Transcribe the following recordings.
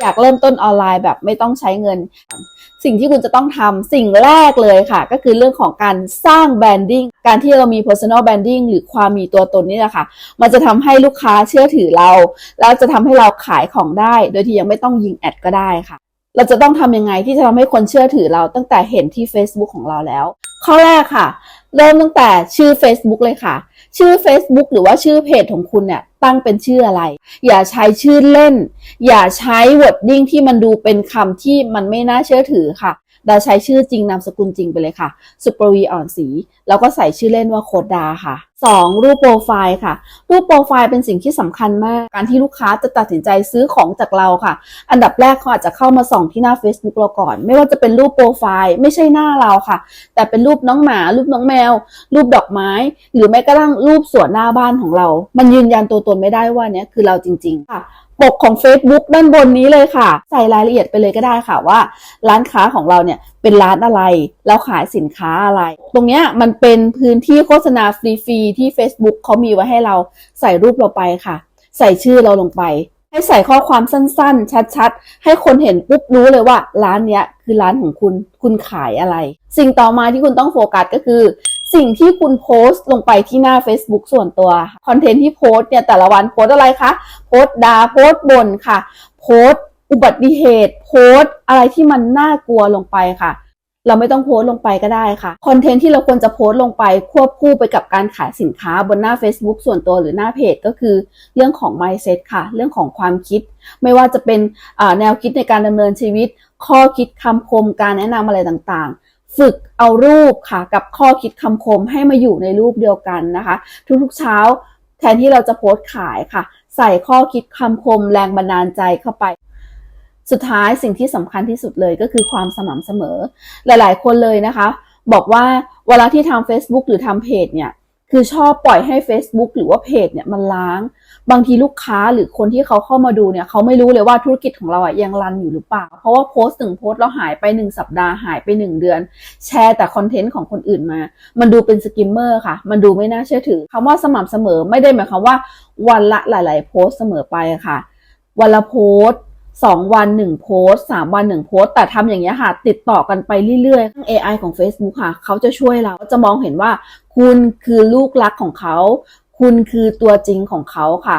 อยากเริ่มต้นออนไลน์แบบไม่ต้องใช้เงิน สิ่งที่คุณจะต้องทำสิ่งแรกเลยค่ะ ก็คือเรื่องของการสร้างแบรนดิ้งการที่เรามี personal branding หรือความมีตัวตนนี่แหละค่ะ มันจะทำให้ลูกค้าเชื่อถือเรา แล้วจะทำให้เราขายของได้ โดยที่ยังไม่ต้องยิงแอดก็ได้ค่ะเราจะต้องทำยังไงที่จะทำให้คนเชื่อถือเราตั้งแต่เห็นที่ Facebook ของเราแล้ว ข้อแรกค่ะ เริ่มตั้งแต่ชื่อ Facebook เลยค่ะ ชื่อ Facebook หรือว่าชื่อเพจของคุณเนี่ยตั้งเป็นชื่ออะไร อย่าใช้ชื่อเล่น อย่าใช้วอดดิ้งที่มันดูเป็นคำที่มันไม่น่าเชื่อถือค่ะเราใช้ชื่อจริงนามสกุลจริงไปเลยค่ะ สุปรวีอ่อนศรีแล้วก็ใส่ชื่อเล่นว่าโคดดาค่ะ 2. รูปโปรไฟล์ค่ะ รูปโปรไฟล์เป็นสิ่งที่สำคัญมาก การที่ลูกค้าจะตัดสินใจซื้อของจากเราค่ะ อันดับแรกเขาอาจจะเข้ามาส่องที่หน้า Facebook เราก่อน ไม่ว่าจะเป็นรูปโปรไฟล์ไม่ใช่หน้าเราค่ะ แต่เป็นรูปน้องหมา รูปน้องแมว รูปดอกไม้ หรือแม้กระทั่งรูปสวนหน้าบ้านของเรา มันยืนยันตัวตนไม่ได้ว่าเนี้ยคือเราจริง ๆ ค่ะปกของ Facebook ด้านบนนี้เลยค่ะ ใส่รายละเอียดไปเลยก็ได้ค่ะว่า ร้านค้าของเราเนี่ย เป็นร้านอะไร แล้วขายสินค้าอะไร ตรงเนี้ยมันเป็นพื้นที่โฆษณาฟรีๆที่ Facebook เขามีไว้ให้เราใส่รูปเราไปค่ะ ใส่ชื่อเราลงไป ให้ใส่ข้อความสั้นๆ ชัดๆ ให้คนเห็นปุ๊บรู้เลยว่าร้านเนี้ยคือร้านของคุณคุณขายอะไร สิ่งต่อมาที่คุณต้องโฟกัสก็คือ สิ่งที่คุณโพสต์ลงไปที่หน้า Facebook ส่วนตัวคอนเทนต์ที่โพสต์เนี่ยแต่ละวันโพสต์อะไรคะโพสต์ดาโพสต์บ่นค่ะ โพสต์ อุบัติเหตุโพสต์อะไรที่มันน่ากลัวลงไปค่ะ เราไม่ต้องโพสต์ลงไปก็ได้ค่ะคอนเทนต์ที่เราควรจะโพสต์ลงไปควบคู่ไปกับการขายสินค้าบนหน้า Facebook ส่วนตัวหรือหน้าเพจก็คือ เรื่องของ mindset ค่ะ เรื่องของความคิด ไม่ว่าจะเป็นแนวคิดในการดำเนินชีวิต ข้อคิดคำคมการแนะนำอะไรต่างๆ ฝึกเอารูปค่ะ กับข้อคิดคำคมให้มาอยู่ในรูปเดียวกันนะคะ ทุกๆเช้า แทนที่เราจะโพสต์ขายค่ะ ใส่ข้อคิดคำคมแรงบันดาลใจเข้าไป สุดท้ายสิ่งที่สำคัญที่สุดเลยก็คือความสม่ำเสมอ หลาย ๆ คนเลยนะคะ บอกว่าเวลาที่ทำ Facebook หรือทำเพจเนี่ยคือชอบปล่อยให้ Facebook หรือว่าเพจเนี่ยมันล้าง บางทีลูกค้าหรือคนที่เขาเข้ามาดูเนี่ยเขาไม่รู้เลยว่าธุรกิจของเราอะยังรันอยู่หรือเปล่า เพราะว่าโพสต์หนึ่งโพสต์เราหายไปหนึ่งสัปดาห์หายไปหนึ่งเดือน แชร์แต่คอนเทนต์ของคนอื่นมา มันดูเป็นสกิมเมอร์ค่ะ มันดูไม่น่าเชื่อถือคำว่าสม่ำเสมอไม่ได้หมายความว่าวันละหลาย ๆ โพสต์เสมอไปค่ะ วันละโพสต์ สองวันหนึ่งโพสต์สามวันหนึ่งโพสต์ แต่ทำอย่างเงี้ยค่ะ ติดต่อกันไปเรื่อยๆ AI ของ Facebook ค่ะ เขาจะช่วยเราจะมองเห็นว่า คุณคือลูกรักของเขา คุณคือตัวจริงของเขาค่ะ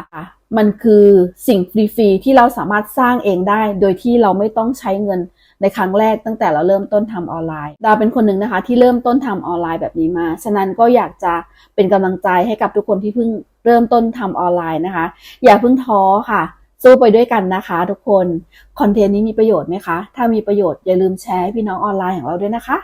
มันคือสิ่งฟรีๆ ที่เราสามารถสร้างเองได้ โดยที่เราไม่ต้องใช้เงินในครั้งแรกตั้งแต่เราเริ่มต้นทำออนไลน์ ดาวเป็นคนหนึ่งนะคะ ที่เริ่มต้นทำออนไลน์แบบนี้มา ฉะนั้นก็อยากจะเป็นกำลังใจให้กับทุกคนที่เพิ่งเริ่มต้นทำออนไลน์นะคะ อย่าเพิ่งท้อค่ะ สู้ไปด้วยกันนะคะทุกคน คอนเทนต์นี้มีประโยชน์ไหมคะ ถ้ามีประโยชน์อย่าลืมแชร์ให้พี่น้องออนไลน์ของเราด้วยนะคะ